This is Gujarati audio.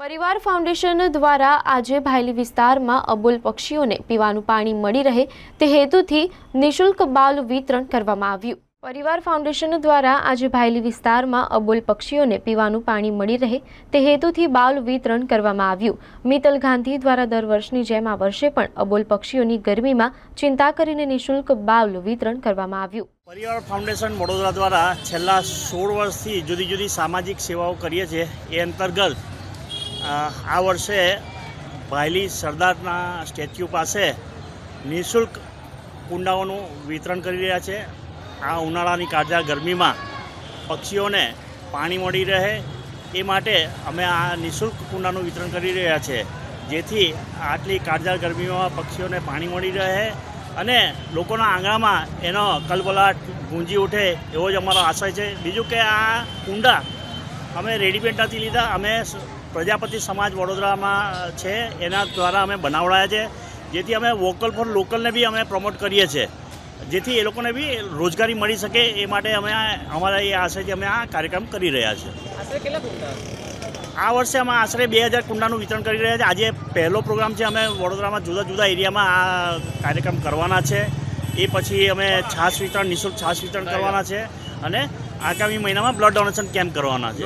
પરિવાર ફાઉન્ડેશન દ્વારા આજે ભાયલી વિસ્તારમાં અબોલ પક્ષીઓને પીવાનું પાણી મળી રહે તે હેતુથી નિઃશુલ્ક બાલ વિતરણ કરવામાં આવ્યું. પરિવાર ફાઉન્ડેશન દ્વારા આજે ભાયલી વિસ્તારમાં અબોલ પક્ષીઓને પીવાનું પાણી મળી રહે તે હેતુથી બાલ વિતરણ કરવામાં આવ્યું. મિત્તલ ગાંધી દ્વારા દર વર્ષની જેમ આ વર્ષે પણ અબોલ પક્ષીઓની ગરમીમાં ચિંતા કરીને નિઃશુલ્ક બાલ વિતરણ કરવામાં આવ્યું. પરિવાર ફાઉન્ડેશન વડોદરા દ્વારા છેલ્લા સોળ વર્ષથી જુદી જુદી સામાજિક સેવાઓ કરીએ છીએ. એ અંતર્ગત આ વર્ષે ભાયલી સરદારના સ્ટેચ્યુ પાસે નિઃશુલ્ક કુંડાઓનું વિતરણ કરી રહ્યા છે. આ ઉનાળાની કાજા ગરમીમાં પક્ષીઓને પાણી મળી રહે એ માટે અમે આ નિઃશુલ્ક કુંડાનું વિતરણ કરી રહ્યા છે. જેથી આટલી કાળઝાળ ગરમીમાં પક્ષીઓને પાણી મળી રહે અને લોકોના આંગણામાં એનો કલબલાટ ગુંજી ઉઠે એવો જ અમારો આશય છે. બીજું કે આ કુંડા અમે રેડીમેડ નથી લીધા. અમે પ્રજાપતિ સમાજ વડોદરામાં છે. એના દ્વારા અમે બનાવડાયા છે. જેથી અમે વોકલ ફોર લોકલને બી અમે પ્રમોટ કરીએ છીએ જેથી એ લોકોને બી રોજગારી મળી શકે એ માટે અમે અમારા એ આશયથી અમે આ કાર્યક્રમ કરી રહ્યા છીએ આશરે કેટલા કુંડા? આ વર્ષે અમે આશરે બે હજાર કુંડાનું વિતરણ કરી રહ્યા છે. આજે પહેલો પ્રોગ્રામ છે અમે વડોદરામાં જુદા જુદા એરિયામાં આ કાર્યક્રમ કરવાના છે. એ પછી અમે છાશ વિતરણ નિઃશુલ્ક છાશ વિતરણ કરવાના છે. અને આગામી મહિનામાં બ્લડ ડોનેશન કેમ્પ કરવાના છે.